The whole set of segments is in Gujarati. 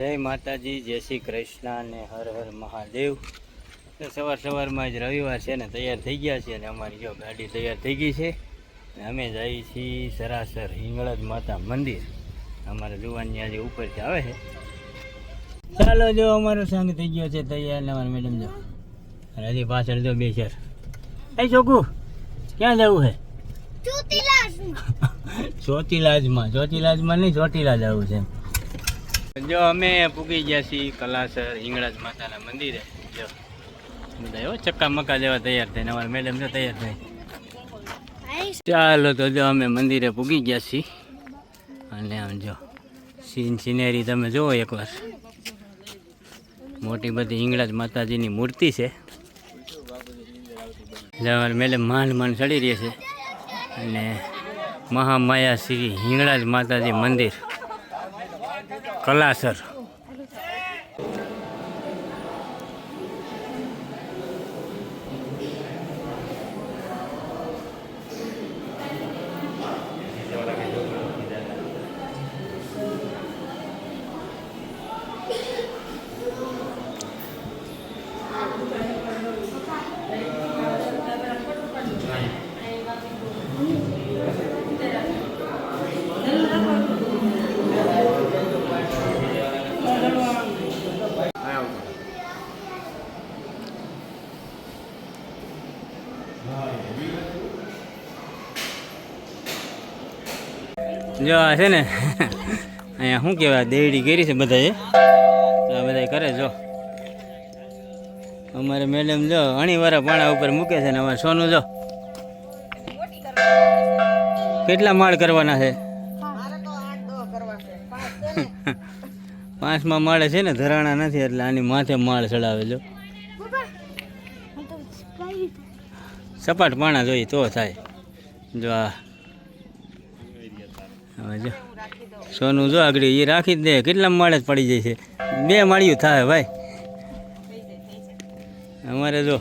જય માતાજી જય શ્રી કૃષ્ણ અને હર હર મહાદેવ. તો સવાર સવારમાં જ રવિવાર છે ને તૈયાર થઈ ગયા છે અને અમારી જો ગાડી તૈયાર થઈ ગઈ છે. અને અમે જઈએ છીએ સરાસર હિંગળજ માતા મંદિર. અમારા જુવાનની આજે ઉપરથી આવે છે. ચાલો જો અમારો સંગ થઈ ગયો છે તૈયાર ને અમારા મેડમ જો. અને હજી પાછળ જો બે ચાર એ છોકુ ક્યાં જવું છે? ચોટીલાજમાં ચોટીલાજમાં નહીં ચોટીલાજ આવું છે જો અમે પૂગી ગયા છીએ કલાસર હિંગળાજ માતાના મંદિરે. જો, બધા એવો ચક્કા મક્કા જેવા તૈયાર થઈને અમારા મેડમ જો તૈયાર થઈ ચાલો તો જો અમે મંદિરે પૂગી ગયા છીએ. અને આમ જો, સીન સિનેરી તમે જુઓ એકવાર. મોટી બધી હિંગળાજ માતાજીની મૂર્તિ છે. અમારા મેડમ માંડ માંડ ચડી રહી છે. અને મહામાયા શ્રી હિંગળાજ માતાજી મંદિર. કલાસર જો આ છે ને, અહીંયા શું કહેવાય, દેવડી કરી છે બધાએ. આ બધા કરે, જો. અમારે મેડમ જો અણીવાળા પાણા ઉપર મૂકે છે ને અમારે સોનું, જો. કેટલા માળ કરવાના છે? પાંચમા માળે છે ને, ધરાણા નથી, એટલે આની માથે માળ ચડાવે, જો. સપાટ પાણા જોઈએ તો થાય. જો આ જો. સોનું જો આગળ એ રાખી દે. કેટલા માળે જ પડી જાય છે બે માળિયું થાય ભાઈ. અમારે જો.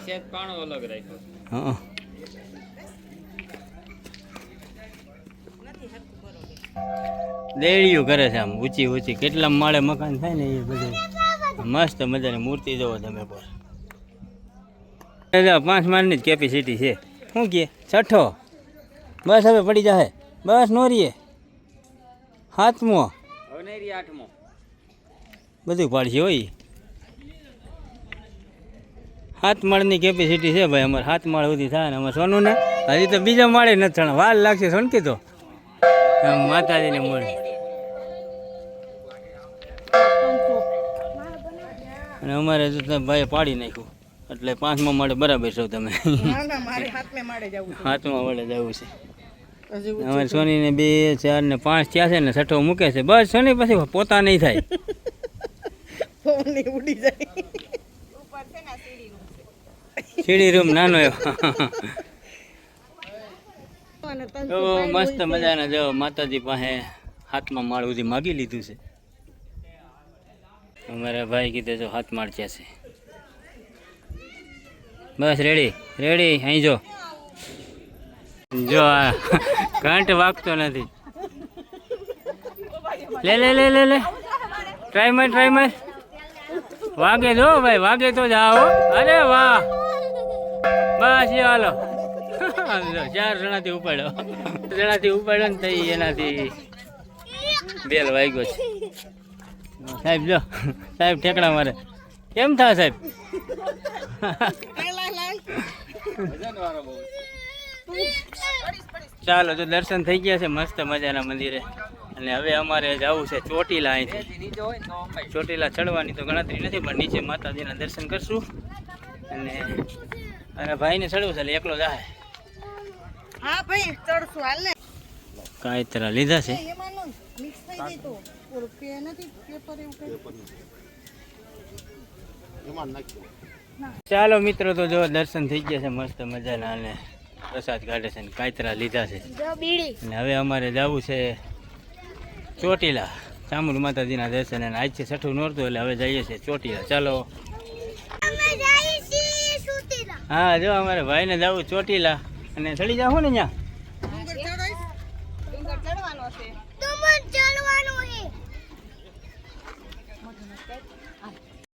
દેડીયું કરે છે આમ, ઊંચી ઊંચી. કેટલા માળે મકાન થાય ને એ બધું. મસ્ત મજાની મૂર્તિ જોવો તમે પર પાંચ માળની જ કેપેસિટી છે. શું કે? છઠ્ઠો? બસ હવે પડી જશે બસ નોરીએ સાતમો બધું પાડશે હોય. સાત માળની કેપેસિટી છે ભાઈ અમારે સાત માળ સુધી થાય ને અમારે સોનું ને હજી તો બીજા માળે નથી થણા. વાલ લાગશે સોનકી તો માતાજીને મળે અને અમારે તો ભાઈ પાડી નાખ્યું. એટલે પાંચમા માળે બરાબર છો તમે. સાતમા માળે જવું છે. અમારે સોનીને બે ચાર ને પાંચ થયા છે ને છઠ્ઠો મૂકે છે. બસ સોની પછી પોતા નહીં થાય. સીડી રૂમ નાનો એવો. મસ્ત મજાના જો માતાજી પાસે હાથમાં માળ સુધી માગી લીધું છે. અમારા ભાઈ કીધે જો હાથ માળ છે. બસ રેડી રેડી અહીં જો. જો આ ઘંટ વાગતો નથી. લે લે લે લે લે. ટ્રાય માર ટ્રાય માર. વાગે જો ભાઈ વાગે તો જાઓ. અરે વાહ. બસ એ હાલો. ચાર જણાથી ઉપાડ્યો જણાથી ઉપાડ્યો ને તઈ એનાથી બેલ વાગ્યો છે. સાહેબ જો સાહેબ ઠેકડા મારે. કેમ થાય સાહેબ? ચાલો તો દર્શન થઈ ગયા છે મસ્ત મજાના મંદિરે. અને હવે અમારે જવું છે ચોટીલા અહીંથી. ચોટીલા ચડવાની તો ગણતરી નથી પણ નીચે માતાજીના દર્શન કરશું. અને અને ભાઈને ચડવું છે એટલે એકલો જાય. હા ભાઈ ચડશું હાલ. ને કાંઈ તરા લીધા છે મિક્સ થઈ જાય તો નથી પેપર એવું ચાલો મિત્રો તો જો દર્શન થઈ ગયા છે મસ્ત મજાના અને પ્રસાદ કાઢે છે ને કાંતરા લીધા છે. અને હવે અમારે જવું છે ચોટીલા. ચામુંડ માતાજીના દર્શન અને આજ છે છઠ્ઠું નોરતું એટલે હવે જઈએ છીએ ચોટીલા. ચાલો. હા જો અમારે ભાઈને જવું ચોટીલા. અને ચડી જાવ ને ત્યાં ચડવાનો છે